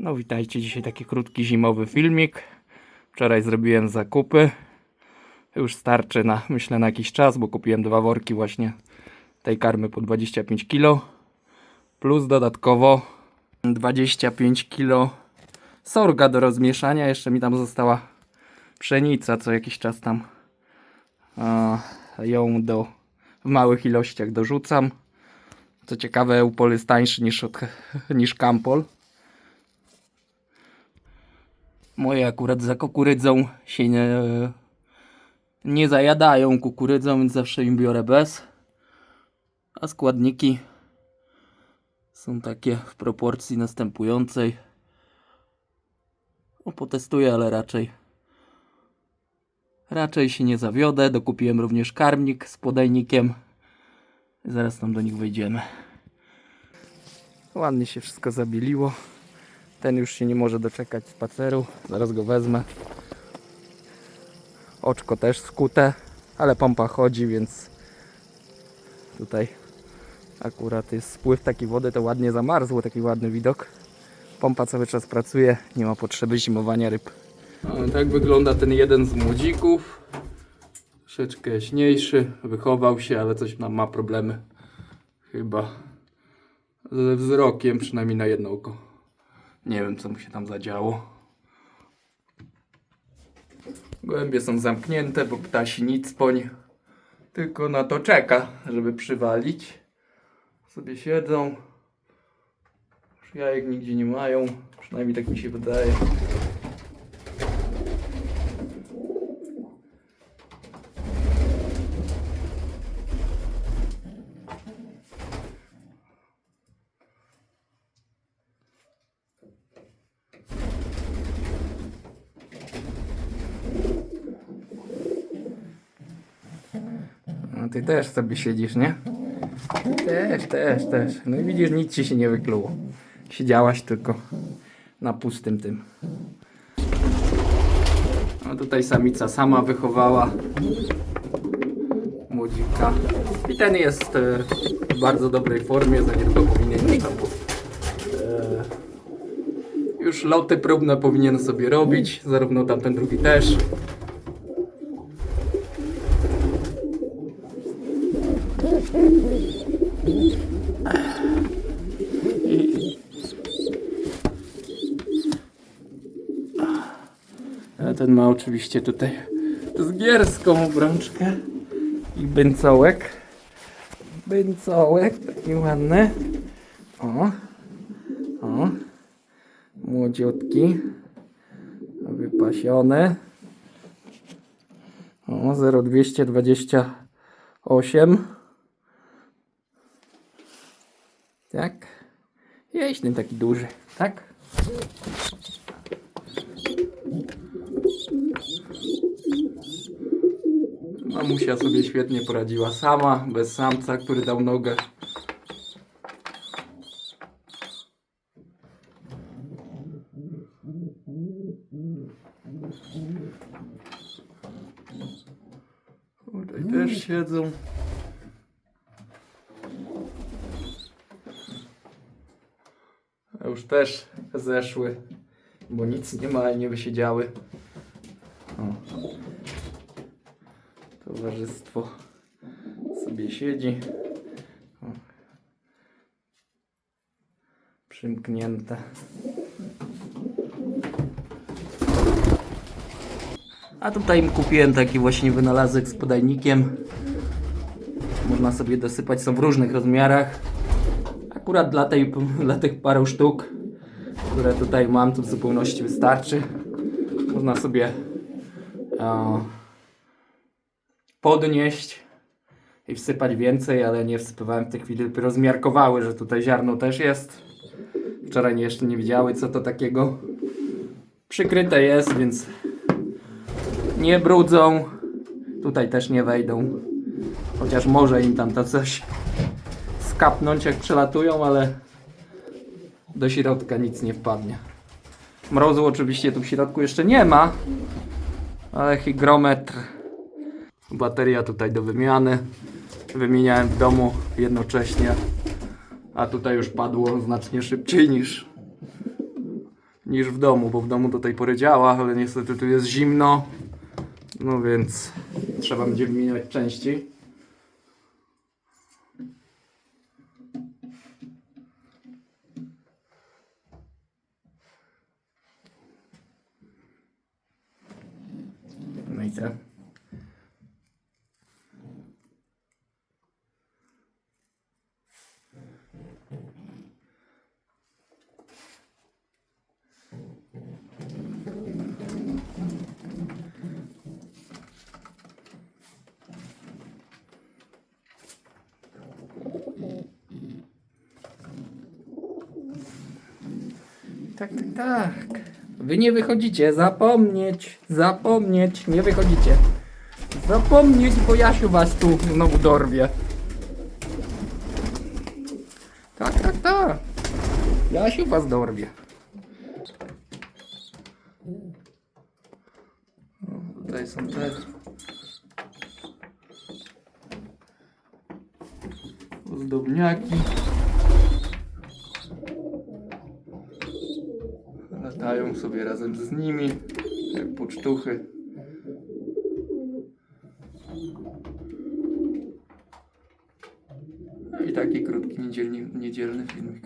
No witajcie, dzisiaj taki krótki zimowy filmik. Wczoraj zrobiłem zakupy. Już starczy na, myślę, na jakiś czas, bo kupiłem dwa worki właśnie tej karmy po 25 kg. Plus dodatkowo 25 kg sorga do rozmieszania. Jeszcze mi tam została pszenica, co jakiś czas tam a, ją do, w małych ilościach dorzucam. Co ciekawe, Eupol jest tańszy niż, od, niż Campol. Moje akurat za kukurydzą się nie, nie zajadają kukurydzą, więc zawsze im biorę bez. A składniki są takie w proporcji następującej. O, potestuję, ale raczej raczej się nie zawiodę. Dokupiłem również karmnik z podajnikiem. Zaraz tam do nich wejdziemy. Ładnie się wszystko zabieliło. Ten już się nie może doczekać spaceru. Zaraz go wezmę. Oczko też skute, ale pompa chodzi, więc tutaj akurat jest spływ taki wody, to ładnie zamarzło, taki ładny widok. Pompa cały czas pracuje, nie ma potrzeby zimowania ryb. tak wygląda ten jeden z młodzików. Troszeczkę jaśniejszy, wychował się, ale coś nam ma problemy. Chyba ze wzrokiem, przynajmniej na jedno oko. Nie wiem, co mu się tam zadziało. Gołębie są zamknięte, bo ptasi nic poń tylko na to czeka, żeby przywalić. Sobie siedzą. Już jajek nigdzie nie mają, przynajmniej tak mi się wydaje. Ty też sobie siedzisz, nie? Też, też, też. No i widzisz, nic ci się nie wykluło. Siedziałaś tylko na pustym tym. No tutaj samica sama wychowała młodzika. I ten jest e, w bardzo dobrej formie, za niedługo powinien już tam e, już loty próbne powinien sobie robić, zarówno tamten drugi też. Ten ma oczywiście tutaj zgierską obrączkę i bęcołek. Bęcołek, taki ładny. O, o, młodziutki, wypasiony. O, 0,228. Tak. Jeź ten taki duży, tak? Mamusia sobie świetnie poradziła sama, bez samca, który dał nogę. Tutaj też siedzą. Już też zeszły, bo nic nie ma i nie wysiedziały. O. Towarzystwo sobie siedzi. O. Przymknięte. A tutaj kupiłem taki właśnie wynalazek z podajnikiem. Można sobie dosypać, są w różnych rozmiarach. Akurat dla, tej, dla tych paru sztuk, które tutaj mam, to w zupełności wystarczy. Można sobie e, podnieść i wsypać więcej, ale nie wsypywałem w tej chwili, dopiero zmiarkowały, że tutaj ziarno też jest. Wczoraj jeszcze nie widziały co to takiego. Przykryte jest, więc nie brudzą. Tutaj też nie wejdą. Chociaż może im tam to coś skapnąć jak przelatują, ale do środka nic nie wpadnie. Mrozu oczywiście tu w środku jeszcze nie ma, ale hygrometr Bateria tutaj do wymiany. Wymieniałem w domu jednocześnie, a tutaj już padło znacznie szybciej niż niż w domu, bo w domu do tej pory działa, ale niestety tu jest zimno. No więc trzeba będzie wymieniać części. No i co? Tak, tak, tak. Wy nie wychodzicie, zapomnieć, zapomnieć, nie wychodzicie. Zapomnieć, bo Jasiu was tu znowu dorwie. Tak, tak, tak. Jasiu was dorwie. Tutaj są te. Ozdobniaki. Latają sobie razem z nimi, jak pocztuchy. No i taki krótki niedzielny, niedzielny filmik.